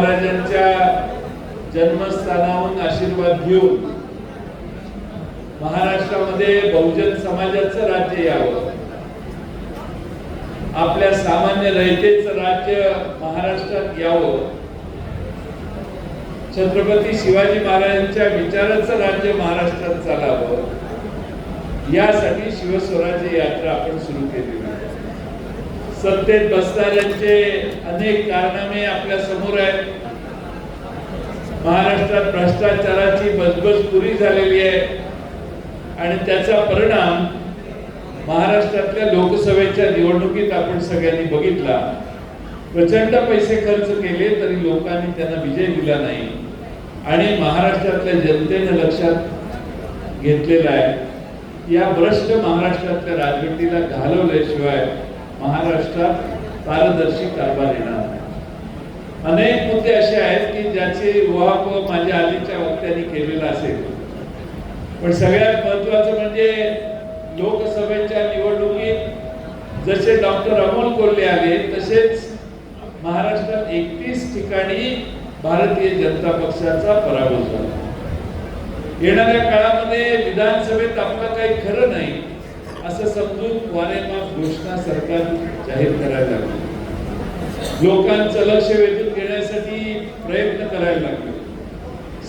महाराजांच्या जन्मस्थानाहून आशीर्वाद घेऊन महाराष्ट्रामध्ये बहुजन समाजाचं राज्य यावं. आपल्या सामान्य रयतेच राज्य महाराष्ट्रात यावं. छत्रपती शिवाजी महाराजांच्या विचाराचं राज्य महाराष्ट्रात चालावं. यासाठी शिवस्वराज्य यात्रा आपण सुरू केली सत्तेत बसणाऱ्यांचे अनेक कारनामे आपल्यासमोर आहेत. महाराष्ट्रात भ्रष्टाचाराची बजबज पुरी झालेली आहे. आणि त्याचा परिणाम महाराष्ट्रातल्या लोकसभेच्या निवडणुकीत आपण सगळ्यांनी बघितला. प्रचंड पैसे खर्च केले तरी लोकांनी त्यांना विजय दिला नाही. आणि महाराष्ट्रातल्या जनतेने लक्षात घेतलेला आहे. या भ्रष्ट महाराष्ट्रातल्या राजवटीला घालवल्याशिवाय महाराष्ट्रात पारदर्शी कारभार येणार अनेक मुद्दे असे आहेत की ज्याचे उहापोह माझ्या आलीच्या वक्त्यांनी केलेला असेल. पण सगळ्यात महत्वाचं म्हणजे लोकसभेच्या निवडणुकीत जसे डॉक्टर अमोल कोल्हे आले तसेच महाराष्ट्रात एकतीस ठिकाणी भारतीय जनता पक्षाचा पराभव झाला. येणाऱ्या काळामध्ये विधानसभेत आपलं काही खरं नाही असं समजून वारेमा घोषणा सरकार जाहीर करायला लागली. लोकांचं लक्ष वेधून घेण्यासाठी प्रयत्न करायला लागले.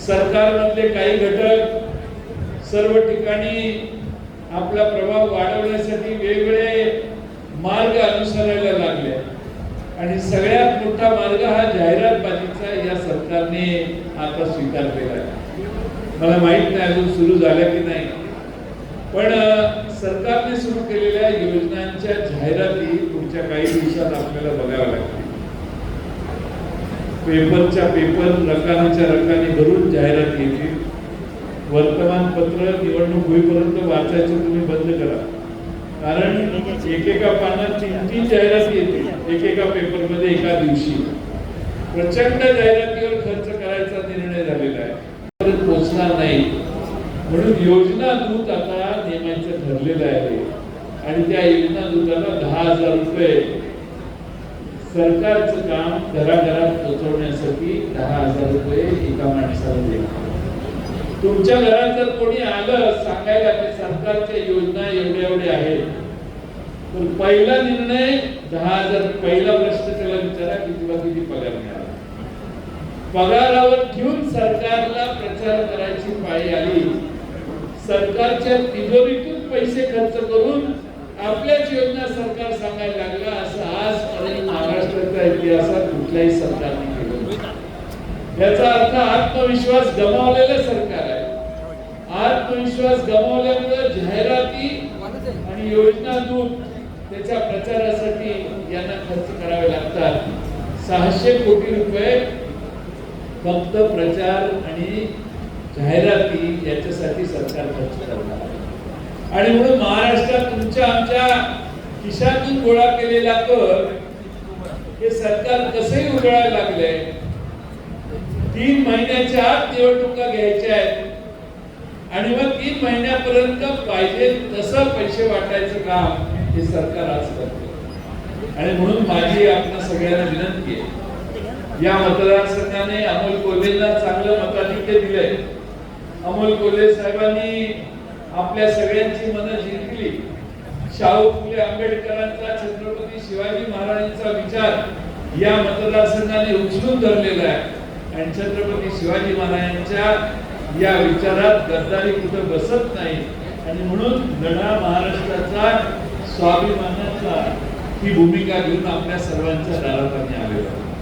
सरकारमधले काही घटक सर्व ठिकाणी आपला प्रभाव वाढवण्यासाठी वेगवेगळे मार्ग अनुसरायला लागले. आणि सगळ्यात मोठा मार्ग हा जाहिरातबाजीचा या सरकारने आता स्वीकारलेला आहे. मला माहीत नाही अजून सुरू झाला की नाही. पण सरकारने सुरू केलेल्या योजनांच्या जाहिराती पुढच्या काही दिवसात आपल्याला बघाव्या लागतील. पेपरच्या पेपर रकानाच्या रकाने भरून जाहिरात येतील वर्तमानपत्र निवडणूक होईपर्यंत वाचायचं तुम्ही बंद करा. कारण एकेका पानात तीन तीन जाहिराती येतील एकेका पेपरमध्ये एका दिवशी. प्रचंड जाहिरातीवर खर्च करायचा निर्णय झालेला आहे. परत पोचणार नाही. म्हणून योजना दूत आता नेमायचं ठरलेलं आहे. आणि त्या योजना दूताला दहा हजार रुपये सरकारचं काम घराघरात पोहोचवण्यासाठी दहा हजार रुपये एका माणसाला देणार. तुमच्या घरात जर कोणी आलं सांगायला की सरकारच्या योजना एवढ्या एवढ्या आहेत तर पहिला निर्णय दहा हजार पहिला प्रश्न त्याला विचारा की तुला किती पगार मिळाला. पगारावर घेऊन सरकारला प्रचार करायची पाळी आली सरकारच्या तिजोरीतून पैसे खर्च करून आपल्याच योजना सरकार सांगायला लागला असं आजपर्यंत महाराष्ट्राच्या इतिहासात कुठल्याही सरकारने केलं याचा अर्थ आत्मविश्वास गमावलेलं सरकार आहे. आत्मविश्वास गमावल्यामुळे जाहिराती आणि योजना दूर त्याच्या प्रचारासाठी यांना खर्च करावे लागतात. सहाशे कोटी रुपये फक्त प्रचार आणि जाहिराती याच्यासाठी सरकार खर्च करणार आणि म्हणून महाराष्ट्रात तुमच्या आमच्या खिशातून गोळा केलेला कर हे सरकार कसंही उघडायला लागले तीन महिन्याच्या आत निवडणुका घ्यायच्या आहेत. आणि मग तीन महिन्यापर्यंत पाहिजे तसं पैसे वाटायचं काम हे सरकार आज करते आणि म्हणून माझी आपल्या सगळ्यांना विनंती आहे. या मतदारसंघाने अमोल कोल्हेला चांगलं मताधिक्य दिलंय. अमोल कोल्हे साहेबांनी आपल्या सगळ्यांची मनं जिंकली. शाहू फुले आंबेडकरांचा छत्रपती शिवाजी महाराजांचा विचार या मतदारसंघाने उचलून धरलेला आहे. आणि छत्रपती शिवाजी महाराजांच्या या विचारात गद्दारी कुठं बसत नाही. आणि म्हणून लढा महाराष्ट्राचा स्वाभिमानाचा ही भूमिका घेऊन आपल्या सर्वांच्या दारात आम्ही आलेलो आहोत.